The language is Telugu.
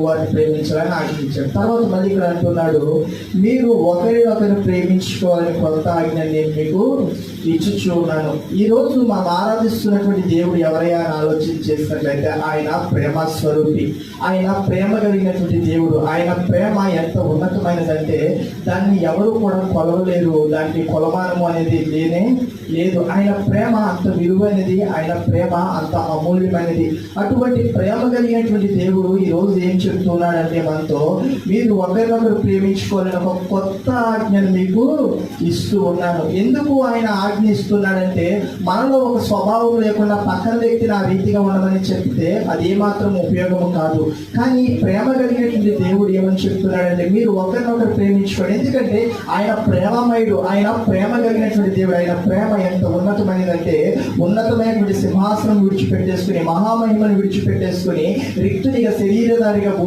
వారిని ప్రేమించాలని ఆజ్ఞించాడు. తర్వాత మళ్ళీ ఇక్కడ అంటున్నాడు మీరు ఒకరినొకరు ప్రేమించుకోవాలని కొత్త ఆజ్ఞ నేను మీకు ఇచ్చుచూ ఉన్నాను. ఈ రోజు మనం ఆరాధిస్తున్నటువంటి దేవుడు ఎవరైనా ఆలోచన చేసినట్లయితే ఆయన ప్రేమ స్వరూపి. ఆయన ప్రేమ కలిగినటువంటి దేవుడు. ఆయన ప్రేమ ఎంత ఉన్నతమైనదంటే దాన్ని ఎవరు కూడా కొలవలేరు. దానికి కొలమానము అనేది లేనే లేదు. ఆయన ప్రేమ అంత విలువైనది. ఆయన ప్రేమ అంత అమూల్యమైనది. అటువంటి ప్రేమ కలిగినటువంటి దేవుడు ఈ రోజు ఏం చెప్తున్నాడంటే మనతో. మీరు ఒకరినొకరు ప్రేమించుకోవాలని ఒక కొత్త ఆజ్ఞను మీకు ఇస్తూ ఉన్నాను. ఎందుకు ఆయన ఆజ్ఞ ఇస్తున్నాడంటే మనలో ఒక స్వభావం లేకుండా పక్కన వ్యక్తిని ఆ రీతిగా ఉండమని చెప్తే అది ఏమాత్రం ఉపయోగము కాదు. కానీ ప్రేమ కలిగినటువంటి దేవుడు ఏమని చెప్తున్నాడంటే మీరు ఒకరినొకరు ప్రేమించుకోండి. ఎందుకంటే ఆయన ప్రేమమయుడు ఆయన ప్రేమ కలిగినటువంటి దేవుడు ఆయన ప్రేమ ఎంత ఉన్నతమైనదంటే ఉన్నతమైనటువంటి సింహాసనం విడిచిపెట్టేసుకుని మహామహిమను విడిచిపెట్టేసుకుని రిక్తునిగా శరీరధారిగా